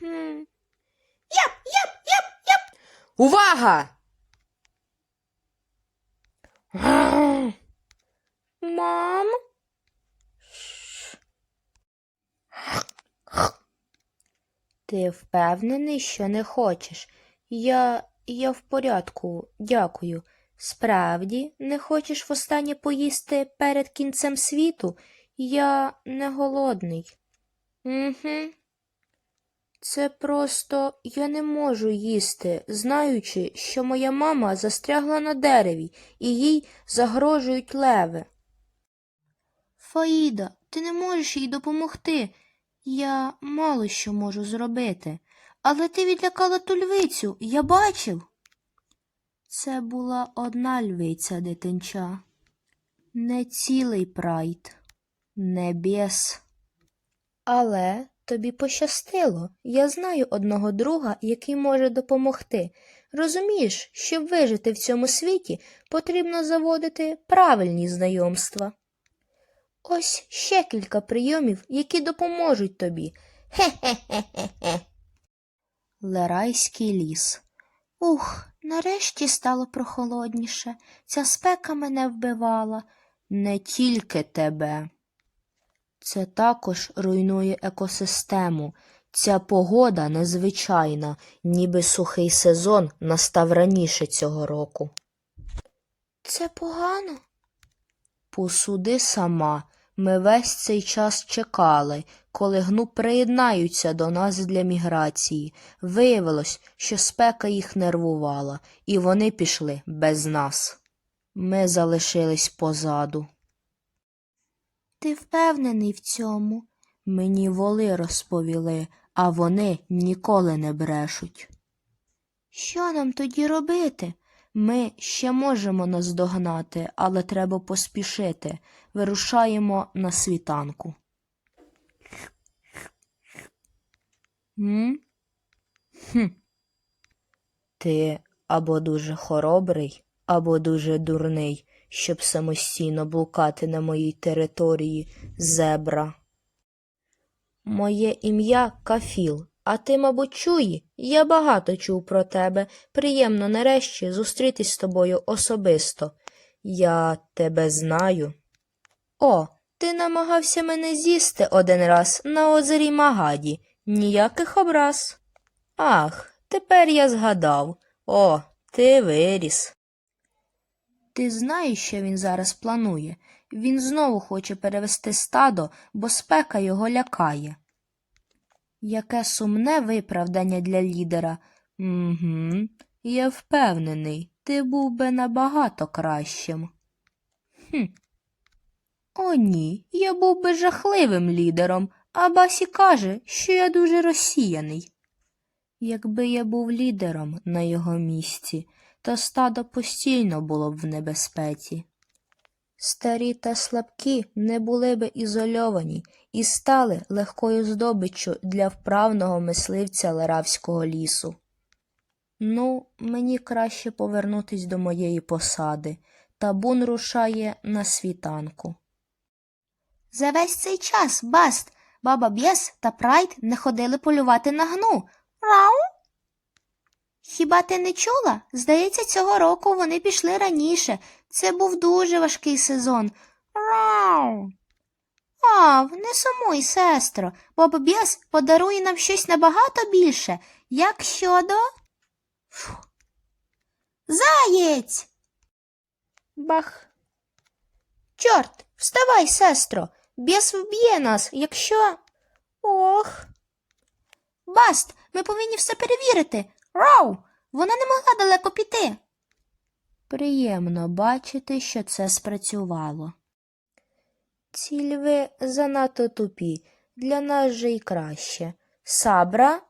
Яп, яп, яп, яп. Увага! Мам? Ти впевнений, що не хочеш? Я. я в порядку, дякую. Справді, не хочеш востаннє поїсти перед кінцем світу? Я не голодний. Угу. Це просто я не можу їсти, знаючи, що моя мама застрягла на дереві і їй загрожують леви. Фаїда, ти не можеш їй допомогти. Я мало що можу зробити. Але ти відлякала ту львицю, я бачив. Це була одна львиця дитинча, не цілий прайд, не біс. Але тобі пощастило. Я знаю одного друга, який може допомогти. Розумієш, щоб вижити в цьому світі, потрібно заводити правильні знайомства. Ось ще кілька прийомів, які допоможуть тобі. Хе-хе-хе-хе. Лерайський ліс. Ух, нарешті стало прохолодніше. Ця спека мене вбивала. Не тільки тебе. Це також руйнує екосистему. Ця погода незвичайна, ніби сухий сезон настав раніше цього року. Це погано. Посуди сама. Ми весь цей час чекали, коли гну приєднаються до нас для міграції. Виявилось, що спека їх нервувала, і вони пішли без нас. Ми залишились позаду. Ти впевнений в цьому? Мені воли розповіли, а вони ніколи не брешуть. Що нам тоді робити? Ми ще можемо наздогнати, але треба поспішити. Вирушаємо на світанку. М? Хм. Ти або дуже хоробрий, або дуже дурний, щоб самостійно блукати на моїй території зебра. Моє ім'я Кафіл, а ти, мабуть, чуї? Я багато чув про тебе. Приємно нарешті зустрітись з тобою особисто. Я тебе знаю. О, ти намагався мене з'їсти один раз на озері Магаді. Ніяких образ. Ах, тепер я згадав. О, ти виріс. Ти знаєш, що він зараз планує? Він знову хоче перевести стадо, бо спека його лякає. Яке сумне виправдання для лідера. Угу, я впевнений, ти був би набагато кращим. Хм. О, ні, я був би жахливим лідером, а Басі каже, що я дуже розсіяний. Якби я був лідером на його місці, то стадо постійно було б в небезпеці. Старі та слабкі не були б ізольовані і стали легкою здобиччю для вправного мисливця Леравського лісу. Ну, мені краще повернутись до моєї посади. Табун рушає на світанку. За весь цей час, Баст, баба Б'єс та Прайд не ходили полювати на гну. Рау? Хіба ти не чула? Здається, цього року вони пішли раніше. Це був дуже важкий сезон. Рау. Ав, не сумуй, сестро. Баба Б'єс подарує нам щось набагато більше. Як щодо. Фу. Заєць. Бах. Чорт, вставай, сестро. Біс вб'є нас, якщо. Ох. Баст, ми повинні все перевірити. Рау! Вона не могла далеко піти. Приємно бачити, що це спрацювало. Ці льви занадто тупі, для нас же й краще. Сабра?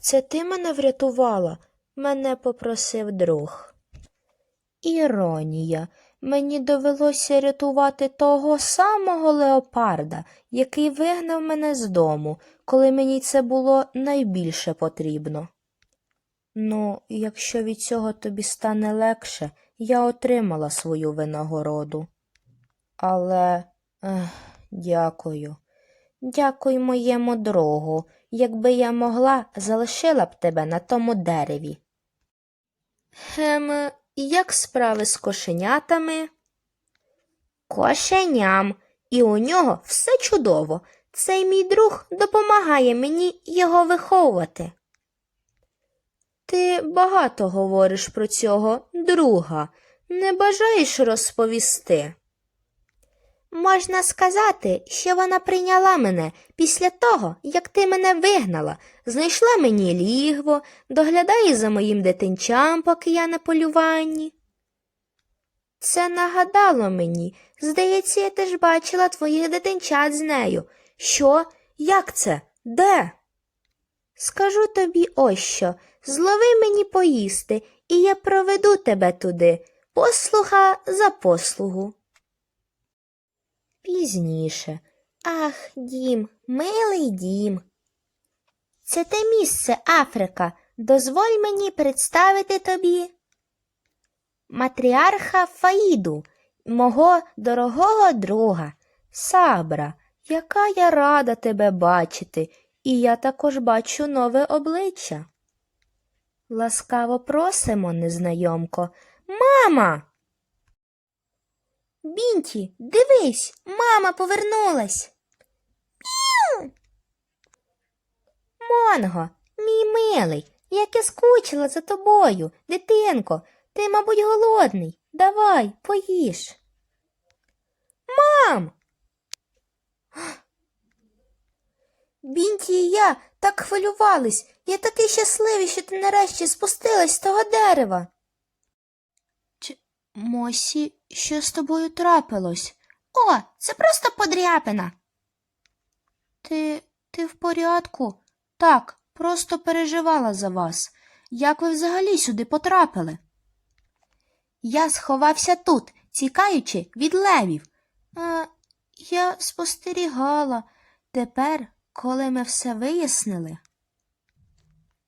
Це ти мене врятувала, мене попросив друг. Іронія. Мені довелося рятувати того самого леопарда, який вигнав мене з дому, коли мені це було найбільше потрібно. Ну, якщо від цього тобі стане легше, я отримала свою винагороду. Але ех, дякую. Дякую моєму другу. якби я могла, залишила б тебе на тому дереві. Гем, як справи з кошенятами? Кошеням, і у нього все чудово. Цей мій друг допомагає мені його виховувати. Ти багато говориш про цього друга. Не бажаєш розповісти? Можна сказати, що вона прийняла мене після того, як ти мене вигнала, знайшла мені лігво, доглядає за моїм дитинчам, поки я на полюванні. Це нагадало мені. Здається, я теж бачила твоїх дитинчат з нею. Що? Як це? Де? Скажу тобі ось що. Злови мені поїсти, і я проведу тебе туди. Послуга за послугу. Пізніше. Ах, дім, милий дім. Це те місце, Африка. Дозволь мені представити тобі. Матріарха Фаїду, мого дорогого друга, Сабра, яка я рада тебе бачити, і я також бачу нове обличчя. Ласкаво просимо, незнайомко. Мама. Бінті, дивись, мама повернулась. Монго, мій милий, як я скучила за тобою, дитинко, ти, мабуть, голодний. Давай, поїж. Мам. Бінті і я так хвилювались. Я такий щасливий, що ти нарешті спустилась з того дерева. Ч... Мосі, що з тобою трапилось? О, це просто подряпина. Ти. ти в порядку? Так, просто переживала за вас. Як ви взагалі сюди потрапили? Я сховався тут, тікаючи від левів. А, я спостерігала. Тепер, коли ми все вияснили,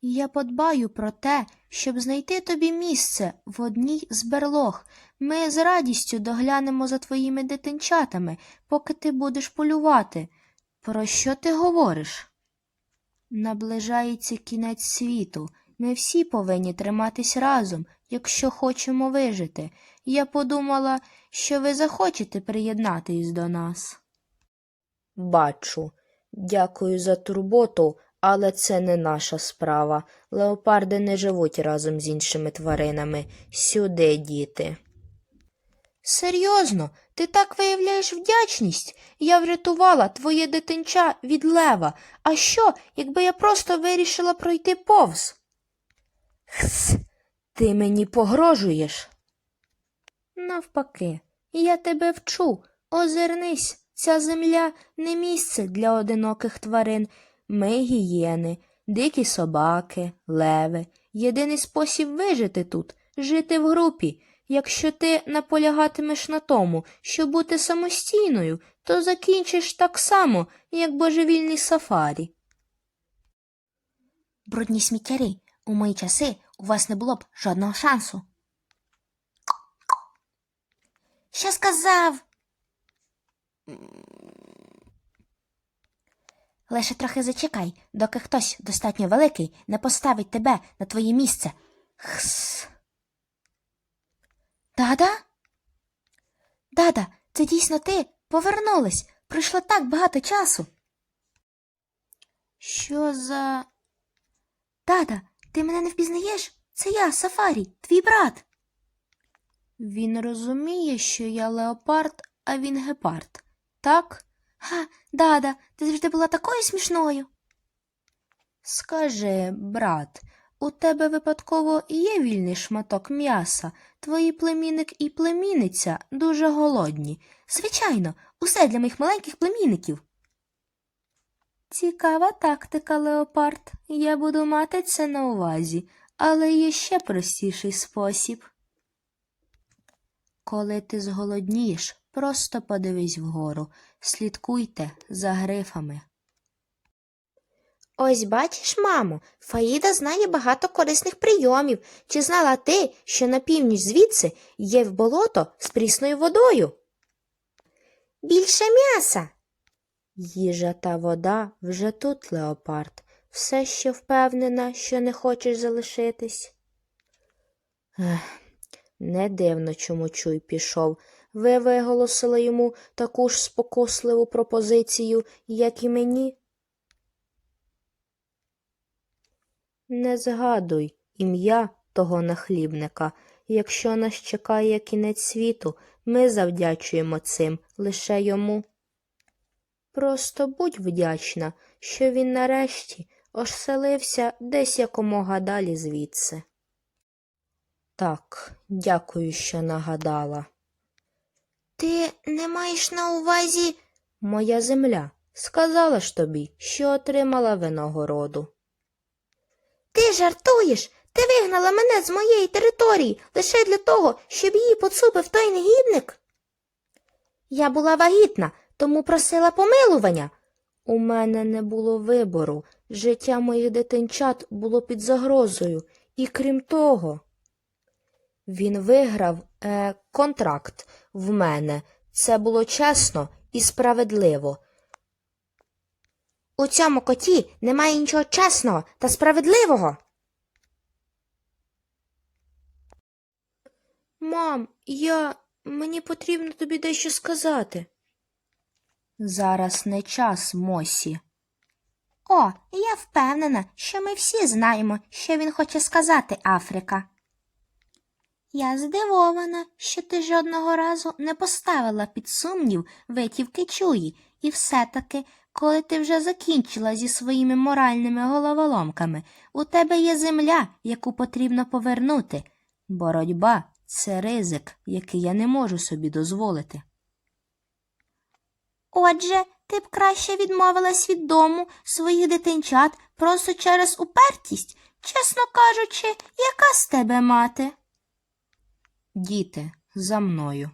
я подбаю про те, щоб знайти тобі місце в одній з берлог. Ми з радістю доглянемо за твоїми дитинчатами, поки ти будеш полювати. Про що ти говориш? Наближається кінець світу. Ми всі повинні триматись разом, якщо хочемо вижити. Я подумала, що ви захочете приєднатись до нас. Бачу. Дякую за турботу, але це не наша справа. Леопарди не живуть разом з іншими тваринами. Сюди, діти. Серйозно, ти так виявляєш вдячність? Я врятувала твоє дитинча від лева. А що, якби я просто вирішила пройти повз? Хс, ти мені погрожуєш. Навпаки, я тебе вчу. Озирнись, ця земля не місце для одиноких тварин. Ми гієни, дикі собаки, леви. Єдиний спосіб вижити тут жити в групі. Якщо ти наполягатимеш на тому, щоб бути самостійною, то закінчиш так само, як божевільний сафарі. Брудні сміттярі, у мої часи у вас не було б жодного шансу. Що сказав? Лише трохи зачекай, доки хтось достатньо великий не поставить тебе на твоє місце. Хс. Дада? Дада, це дійсно ти? Повернулась. Пройшло так багато часу. Що за. Дада, ти мене не впізнаєш? Це я, Сафарі, твій брат. Він розуміє, що я леопард, а він гепард. Так? Ха, дада, ти завжди була такою смішною. Скажи, брат, у тебе випадково є вільний шматок м'яса. Твої племінник і племінниця дуже голодні. Звичайно, усе для моїх маленьких племінників. Цікава тактика, леопард. Я буду мати це на увазі, але є ще простіший спосіб. Коли ти зголоднієш, просто подивись вгору, слідкуйте за грифами. Ось бачиш, мамо, Фаїда знає багато корисних прийомів. Чи знала ти, що на північ звідси є в болото з прісною водою? Більше м'яса. Їжа та вода вже тут, леопард. все ще впевнена, що не хочеш залишитись? Ех, не дивно, чому чуй пішов. Ви виголосили йому таку ж спокусливу пропозицію, як і мені. Не згадуй ім'я того нахлібника. Якщо нас чекає кінець світу, ми завдячуємо цим лише йому. Просто будь вдячна, що він нарешті оселився десь якомога далі звідси. Так, дякую, що нагадала. Ти не маєш на увазі. Моя земля сказала ж тобі, що отримала винагороду. Ти жартуєш? Ти вигнала мене з моєї території лише для того, щоб її поцупив той негідник? Я була вагітна, тому просила помилування. У мене не було вибору. Життя моїх дитинчат було під загрозою. І крім того, він виграв е, контракт в мене. Це було чесно і справедливо. У цьому коті немає нічого чесного та справедливого. Мам, я. мені потрібно тобі дещо сказати. Зараз не час, Мосі. О, я впевнена, що ми всі знаємо, що він хоче сказати, Африка. Я здивована, що ти жодного разу не поставила під сумнів витівки чуї, і все-таки, коли ти вже закінчила зі своїми моральними головоломками, у тебе є земля, яку потрібно повернути. Боротьба це ризик, який я не можу собі дозволити. Отже, ти б краще відмовилась від дому своїх дитинчат просто через упертість, чесно кажучи, яка з тебе мати? Діти, за мною.